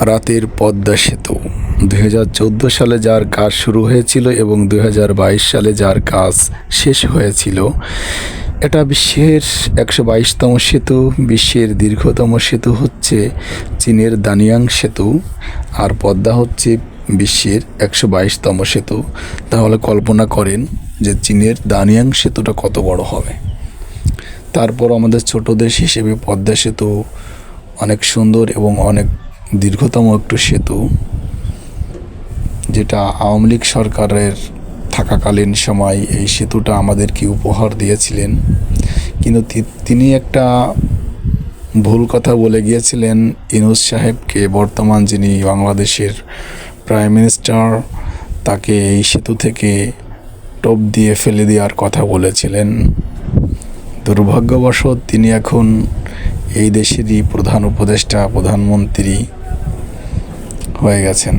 রাতের পদ্মা সেতু। দু হাজার চোদ্দ সালে যার কাজ শুরু হয়েছিল এবং দু হাজার বাইশ সালে যার কাজ শেষ হয়েছিল, এটা বিশ্বের একশো বাইশতম সেতু, বিশ্বের দীর্ঘতম সেতু হচ্ছে চীনের দানিয়াং সেতু, আর পদ্মা হচ্ছে বিশ্বের একশো বাইশতম সেতু। তাহলে কল্পনা করেন যে চীনের দানিয়াং সেতুটা কত বড় হবে। তারপর আমাদের ছোট দেশ হিসেবে পদ্মা সেতু অনেক সুন্দর এবং অনেক দীর্ঘতম একটু সেতু, যেটা আওয়ামী লীগ সরকারের থাকাকালীন সময় এই সেতুটা আমাদেরকে উপহার দিয়েছিলেন। কিন্তু তিনি একটা ভুল কথা বলে গিয়েছিলেন ইনুস সাহেবকে। বর্তমান যিনি বাংলাদেশের প্রাইম মিনিস্টার, তাকে এই সেতু থেকে টপ দিয়ে ফেলে দেওয়ার কথা বলেছিলেন। দুর্ভাগ্যবশত তিনি এখন এই দেশেরই প্রধান উপদেষ্টা প্রধানমন্ত্রী হয়ে গেছেন।